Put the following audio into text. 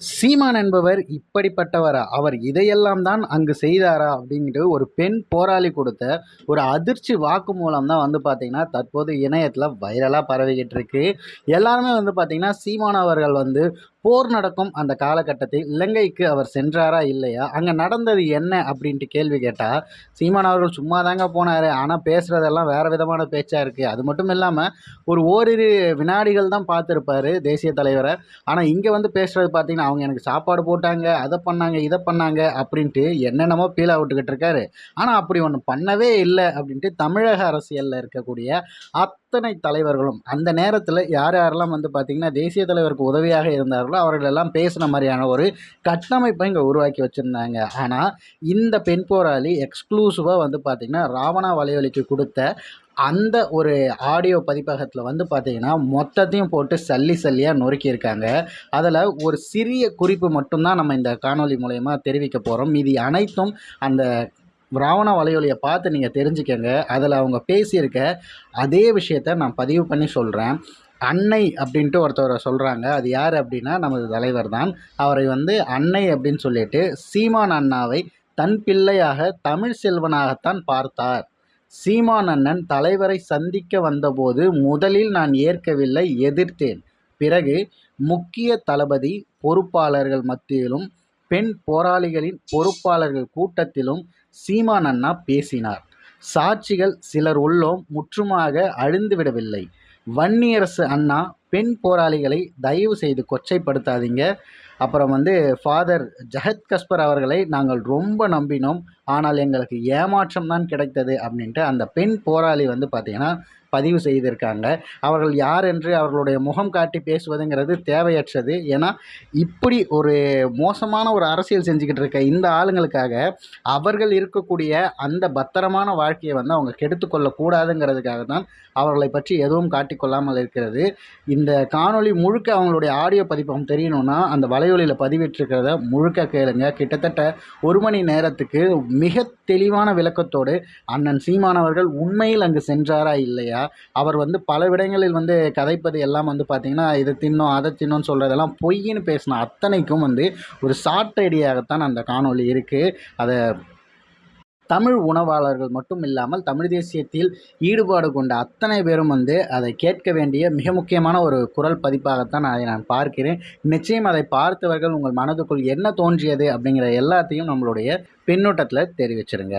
சீமான் என்பவர் இப்படிப்பட்டவரா? அவர் இதையெல்லாம் தான் அங்கு செய்தாரா? அப்படின்ட்டு ஒரு பெண் போராளி கொடுத்த ஒரு அதிர்ச்சி வாக்கு தான் வந்து பார்த்திங்கன்னா தற்போது இணையத்தில் வைரலாக பரவிக்கிட்டு இருக்கு. எல்லாருமே வந்து பார்த்திங்கன்னா சீமான் அவர்கள் வந்து போர் நடக்கும் அந்த காலகட்டத்தில் இலங்கைக்கு அவர் சென்றாரா இல்லையா? அங்கே நடந்தது என்ன அப்படின்ட்டு கேள்வி கேட்டால் சீமான் அவர்கள் சும்மா தாங்க போனார். ஆனால் பேசுகிறதெல்லாம் வேறு விதமான பேச்சாக இருக்குது அது மட்டும் இல்லாமல் ஒரு ஓரிரு வினாடிகள் தான் பார்த்துருப்பாரு தேசிய தலைவரை. ஆனால் இங்கே வந்து பேசுகிறது பார்த்தீங்கன்னா அவங்க எனக்கு சாப்பாடு போட்டாங்க அதை பண்ணாங்க இதை பண்ணாங்க அப்படின்ட்டு என்னென்னமோ பீலா விட்டுக்கிட்டு இருக்காரு. ஆனால் அப்படி ஒன்று பண்ணவே இல்லை அப்படின்ட்டு தமிழக அரசியலில் இருக்கக்கூடிய அத்தனை தலைவர்களும் அந்த நேரத்தில் யார் யாரெல்லாம் வந்து பார்த்திங்கன்னா தேசிய தலைவருக்கு உதவியாக இருந்தார்களோ அவர்களெல்லாம் பேசின மாதிரியான ஒரு கட்டமைப்பை இங்கே உருவாக்கி வச்சுருந்தாங்க. ஆனால் இந்த பெண் போராளி எக்ஸ்க்ளூசிவாக வந்து பார்த்திங்கன்னா ராவணா வலையொலிக்கு கொடுத்த அந்த ஒரு ஆடியோ பதிப்பகத்தில் வந்து பார்த்திங்கன்னா மொத்தத்தையும் போட்டு சல்லி சல்லியாக நொறுக்கியிருக்காங்க. அதில் ஒரு சிறிய குறிப்பு மட்டும்தான் நம்ம இந்த காணொலி மூலயமா தெரிவிக்க போகிறோம் மீதி அனைத்தும் அந்த ராவண வலையொலியை பார்த்து நீங்கள் தெரிஞ்சுக்கங்க. அதில் அவங்க பேசியிருக்க அதே விஷயத்த நான் பதிவு பண்ணி சொல்கிறேன் அன்னை அப்படின்ட்டு ஒருத்தவரை சொல்கிறாங்க அது யார் அப்படின்னா நமது தலைவர் தான். அவரை வந்து அன்னை அப்படின்னு சொல்லிட்டு சீமான் அண்ணாவை தன் பிள்ளையாக தமிழ் செல்வனாகத்தான் பார்த்தார். சீமான் அண்ணன் தலைவரை சந்திக்க வந்தபோது முதலில் நான் ஏற்கவில்லை எதிர்த்தேன். பிறகு முக்கிய தளபதி பொறுப்பாளர்கள் மத்தியிலும் பெண் போராளிகளின் பொறுப்பாளர்கள் கூட்டத்திலும் சீமான் அண்ணா பேசினார். சாட்சிகள் சிலர் உள்ளோம் முற்றுமாக அழிந்துவிடவில்லை. வன்னியரசு அண்ணா பெண் போராளிகளை தயவு செய்து கொச்சைப்படுத்தாதீங்க. அப்புறம் வந்து ஃபாதர் ஜஹத் கஸ்பர் அவர்களை நாங்கள் ரொம்ப நம்பினோம். ஆனால் எங்களுக்கு ஏமாற்றம் தான் கிடைத்தது அப்படின்ட்டு அந்த பெண் போராளி வந்து பார்த்திங்கன்னா பதிவு செய்திருக்காங்க. அவர்கள் யார் என்று அவர்களுடைய முகம் காட்டி பேசுவதுங்கிறது தேவையற்றது. ஏன்னா இப்படி ஒரு மோசமான ஒரு அரசியல் செஞ்சுக்கிட்டு இருக்க இந்த ஆளுங்களுக்காக அவர்கள் இருக்கக்கூடிய அந்த பத்திரமான வாழ்க்கையை வந்து அவங்க கெடுத்துக்கொள்ளக்கூடாதுங்கிறதுக்காக தான் அவர்களை பற்றி எதுவும் காட்டிக்கொள்ளாமல் இருக்கிறது. இந்த காணொளி முழுக்க அவங்களுடைய ஆடியோ பதிப்பகம் தெரியணும்னா அந்த வலையொலியில் பதிவிட்டிருக்கிறத முழுக்க கேளுங்க. கிட்டத்தட்ட ஒரு மணி நேரத்துக்கு மிக தெளிவான விளக்கத்தோடு அண்ணன் சீமானவர்கள் உண்மையில் அங்கு சென்றாரா இல்லையா? அவர் வந்து பல விடங்களில் வந்து கதைப்பது எல்லாம் வந்து பார்த்திங்கன்னா இதை தின்னோம் அதை தின்னோன்னு சொல்கிறதெல்லாம் பொய்ன்னு பேசின அத்தனைக்கும் வந்து ஒரு ஷார்ட் ஐடியாகத்தான் அந்த காணொலி இருக்குது அதை தமிழ் உணவாளர்கள் மட்டும் இல்லாமல் தமிழ் தேசியத்தில் ஈடுபாடு கொண்ட அத்தனை பேரும் வந்து அதை கேட்க வேண்டிய மிக முக்கியமான ஒரு குரல் பதிப்பாகத்தான் அதை நான் பார்க்கிறேன். நிச்சயம் அதை பார்த்தவர்கள் உங்கள் மனதுக்குள் என்ன தோன்றியது அப்படிங்கிற எல்லாத்தையும் நம்மளுடைய பின்னூட்டத்தில் தெரிவிச்சிருங்க.